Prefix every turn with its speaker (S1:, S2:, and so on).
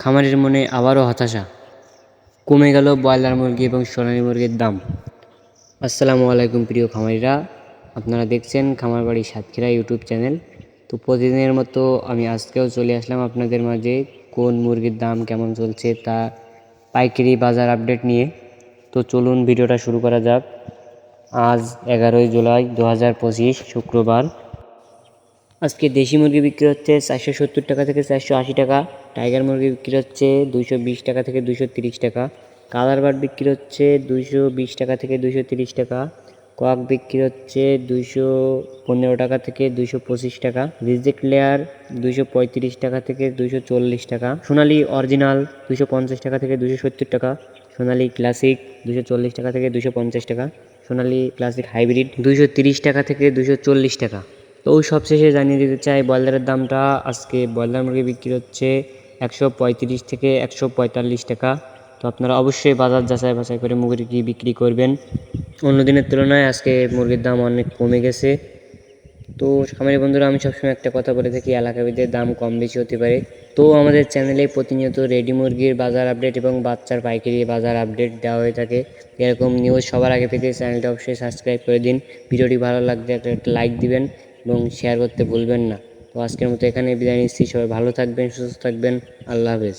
S1: খামারের মনে আবারও হতাশা। কমে গেল ব্রয়লার মুরগি এবং সোনালী মুরগির দাম। আসসালামু আলাইকুম প্রিয় খামারিরা, আপনারা দেখছেন খামার বাড়ি সাতক্ষীরা ইউটিউব চ্যানেল। তো প্রতিদিনের মতো আমি আজকেও চলে আসলাম আপনাদের মাঝে কোন মুরগির দাম কেমন চলছে তা পাইকারি বাজার আপডেট নিয়ে। তো চলুন ভিডিওটা শুরু করা যাক। আজ এগারোই জুলাই দু হাজার পঁচিশ শুক্রবার। আজকে দেশি মুরগি বিক্রি হচ্ছে চারশো সত্তর টাকা থেকে চারশো আশি টাকা টাইগার মুরগি বিক্রি হচ্ছে দুইশো বিশ টাকা থেকে দুইশো তিরিশ টাকা, কালার বার্ড বিক্রি হচ্ছে দুইশো বিশ টাকা থেকে দুইশো তিরিশ টাকা, কক বিক্রি হচ্ছে দুইশো পনেরো টাকা থেকে দুইশো পঁচিশ টাকা, রিজেক্ট লেয়ার দুইশো পঁয়ত্রিশ টাকা থেকে দুইশো চল্লিশ টাকা, সোনালি অরিজিনাল দুইশো পঞ্চাশ টাকা থেকে দুশো সত্তর টাকা, সোনালি ক্লাসিক দুশো চল্লিশ টাকা থেকে দুশো পঞ্চাশ টাকা, সোনালি ক্লাসিক হাইব্রিড দুশো তিরিশ টাকা থেকে দুশো চল্লিশ টাকা। তো সবশেষে জানিয়ে দিতে চাই ব্রয়লারের দামটা আজকে ব্রয়লার মুরগি বিক্রি হচ্ছে একশো পঁয়ত্রিশ থেকে একশো পঁয়তাল্লিশ টাকা। তো আপনারা অবশ্যই বাজার যাচাই বাছাই করে মুরগি বিক্রি করবেন। অন্য দিনের তুলনায় আজকে মুরগির দাম অনেক কমে গেছে। তো খামারি বন্ধুরা, আমি সবসময় একটা কথা বলে থাকি, এলাকাবিদের দাম কম বেশি হতে পারে। তো আমাদের চ্যানেলে প্রতিনিয়ত রেডি মুরগির বাজার আপডেট এবং বাচ্চার পাইকারি বাজার আপডেট দেওয়া হয়ে থাকে। এরকম নিউজ সবার আগে পেতে চ্যানেলটা অবশ্যই সাবস্ক্রাইব করে দিন। ভিডিওটি ভালো লাগলে একটা লাইক দিবেন। এবং শেয়ার করতে ভুলবেন না। তো আজকের মতো এখানে বিদায় নিচ্ছি। সবাই ভালো থাকবেন, সুস্থ থাকবেন। আল্লাহ হাফেজ।